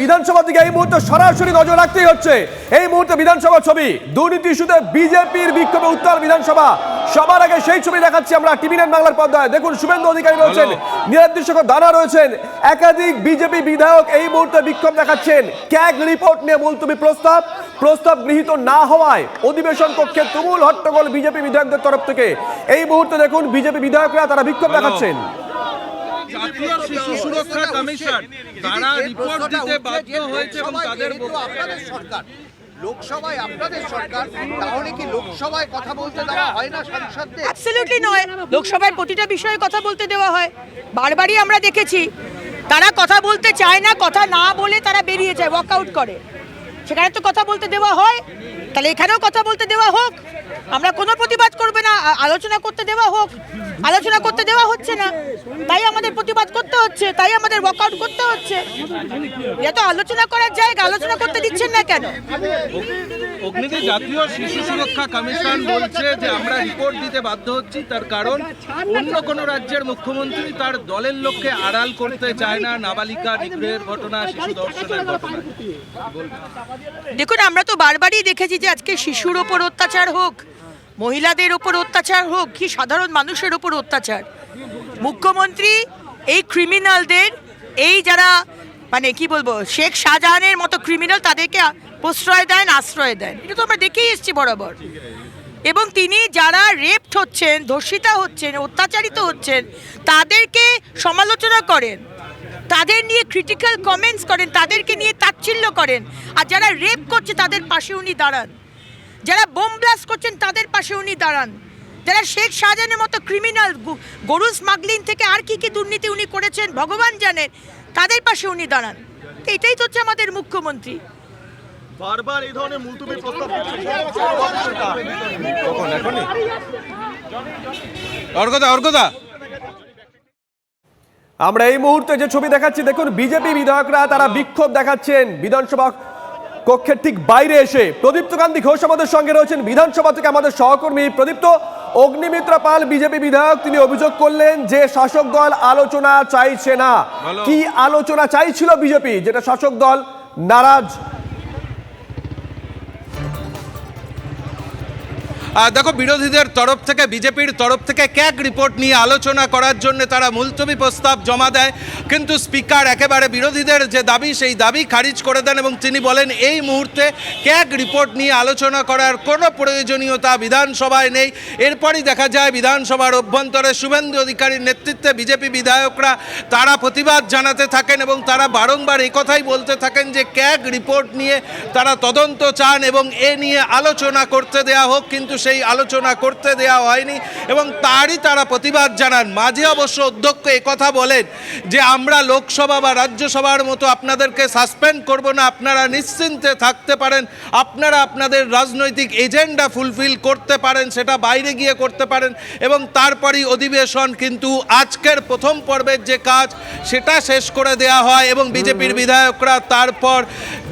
বিধানসভা দিকে এই মুহূর্তে সরাসরি নজর রাখতেই হচ্ছে। এই মুহূর্তে বিধানসভা ছবি দুর্নীতি ইস্যুতে বিজেপির বিক্ষোভে উত্তাল বিধানসভা। সবার আগে সেই ছবি দেখাচ্ছি আমরা টিভি নাইন বাংলার পর্দায়। দেখুন শুভেন্দু অধিকারী রয়েছেন নিরাদিশক দানা রয়েছেন একাধিক বিজেপি বিধায়ক এই মুহূর্তে বিক্ষোভ দেখাচ্ছেন। ক্যাগ রিপোর্ট নিয়ে মুলতবি প্রস্তাব। প্রস্তাব গৃহীত না হওয়ায় অধিবেশন কক্ষে তুমুল হট্টগোল বিজেপি বিধায়কদের তরফ থেকে। এই মুহূর্তে দেখুন বিজেপি বিধায়করা তারা বিক্ষোভ দেখাচ্ছেন। জাতীয় শিশু সুরক্ষা কমিশন তারা রিপোর্ট দিতে বাধ্য হয়েছে এবং তাদের আপনাদের সরকার লোকসভায় আপনাদের সরকার তাহলে কি লোকসভায় কথা বলতে দেওয়া হয় না সাংসদদের? অ্যাবসলিউটলি নয়। লোকসভায় প্রতিটা বিষয়ে কথা বলতে দেওয়া হয়। বারবারই আমরা দেখেছি তারা কথা বলতে চায় না কথা না বলে তারা বেরিয়ে যায় ওয়াক আউট করে। সেখানে তো কথা বলতে দেওয়া হয়, তাহলে এখানেও কথা বলতে দেওয়া হোক। আমরা কোনো প্রতিবাদ করবে না আলোচনা করতে দেওয়া হোক। আলোচনা করতে দেওয়া হচ্ছে না। তাই আমাদের প্রতিবাদ করতে হচ্ছে, তাই আমাদের ওয়াক আউট করতে হচ্ছে। এটা তো আলোচনা করার জায়গা, আলোচনা করতে দিচ্ছেন না কেন? অগ্নিতে জাতীয় শিশু সুরক্ষা কমিশন বলছে যে আমরা রিপোর্ট দিতে বাধ্য হচ্ছি, তার কারণ অন্য কোনো রাজ্যের মুখ্যমন্ত্রী তার দলের লোককে আড়াল করতে চায় না। নাবালিকা নিগ্রহের ঘটনা, শিশু ধর্ষণের ঘটনা। দেখুন, আমরা তো বারবারই দেখেছি যে আজকে শিশুর ওপর অত্যাচার হোক, মহিলাদের ওপর অত্যাচার হোক, কি সাধারণ মানুষের ওপর অত্যাচার। মুখ্যমন্ত্রী, এই ক্রিমিনালদের এই যারা মানে কি বলব, শেখ শাহজাহানের মতো ক্রিমিনাল তাদেরকে প্রশ্রয় দেন, আশ্রয় দেন। এটা তো আমরা দেখেই এসেছি বরাবর। এবং তিনি যারা রেপড হচ্ছেন, ধর্ষিতা হচ্ছেন, অত্যাচারিত হচ্ছেন, তাদেরকে সমালোচনা করেন। তাদের নিয়ে ক্রিটিক্যাল কমেন্টস করেন তাদেরকে নিয়ে তাচ্ছিল্য করেন। আর যারা রেপ করছে তাদের পাশে উনি দাঁড়ান। যারা বোম ব্লাস্ট করছেন তাদের পাশে উনি দাঁড়ান। যারা শেখ শাহজাহানের মতো ক্রিমিনাল গরু স্মাগলিং থেকে আর কি কি দুর্নীতি উনি করেছেন ভগবান জানেন তাদের পাশে উনি দাঁড়ান। তো এটাই তো হচ্ছে আমাদের মুখ্যমন্ত্রী। বারবার এই ধরনের মুলতুবি প্রস্তাব অর্গদা অর্গদা আমরা এই মুহূর্তে যে ছবি দেখাচ্ছি দেখুন বিজেপি বিধায়করা তারা বিক্ষোভ দেখাচ্ছেন। বিধানসভা কক্ষের ঠিক বাইরে এসে প্রদীপ্ত গান্ধী ঘোষ আমাদের সঙ্গে রয়েছেন বিধানসভা থেকে আমাদের সহকর্মী প্রদীপ্ত অগ্নিমিত্র পাল বিজেপি বিধায়ক। তিনি অভিযোগ করলেন যে শাসক দল আলোচনা চাইছে না। কি আলোচনা চাইছিল বিজেপি? যেটা শাসক দল নারাজ দেখো, বিরোধীদের তরফ থেকে, বিজেপির তরফ থেকে ক্যাগ রিপোর্ট নিয়ে আলোচনা করার জন্য তারা মুলতবি প্রস্তাব জমা দেয়। কিন্তু স্পিকার একেবারে বিরোধীদের যে দাবি, সেই দাবি খারিজ করে দেন এবং তিনি বলেন, এই মুহূর্তে ক্যাগ রিপোর্ট নিয়ে আলোচনা করার কোনো প্রয়োজনীয়তা বিধানসভায় নেই। এরপরই দেখা যায়, বিধানসভার অভ্যন্তরে শুভেন্দু অধিকারীর নেতৃত্বে বিজেপি বিধায়করা তারা প্রতিবাদ জানাতে থাকেন এবং তারা বারংবার কথাই বলতে থাকেন যে, ক্যাগ রিপোর্ট নিয়ে তারা তদন্ত চান এবং এ নিয়ে আলোচনা করতে দেয়া হোক। কিন্তু সেই আলোচনা করতে দেয়া হয়নি এবং তারই তারা প্রতিবাদ জানান। মাঝে অবশ্য অধ্যক্ষ কথা বলেন যে আমরা লোকসভা বা রাজ্যসভার মতো আপনাদেরকে সাসপেন্ড করব না। আপনারা নিশ্চিন্তে থাকতে পারেন। আপনারা আপনাদের রাজনৈতিক এজেন্ডা ফুলফিল করতে পারেন সেটা বাইরে গিয়ে করতে পারেন। এবং তারপরই অধিবেশন কিন্তু আজকের প্রথম পর্বের যে কাজ সেটা শেষ করে দেয়া হয় এবং বিজেপির বিধায়করা তারপর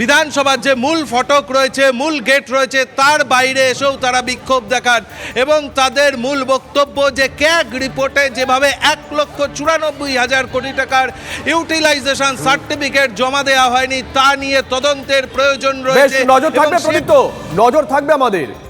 বিধানসভার যে মূল ফটক রয়েছে মূল গেট রয়েছে তার বাইরে এসেও তারা বিক্ষোভ দেখান এবং তাদের মূল বক্তব্য যে ক্যাগ রিপোর্টে যেভাবে এক লক্ষ চুরানব্বই হাজার কোটি টাকার ইউটিলাইজেশন সার্টিফিকেট জমা দেওয়া হয়নি তা নিয়ে তদন্তের প্রয়োজন রয়েছে নজর থাকবে নজর থাকবে আমাদের।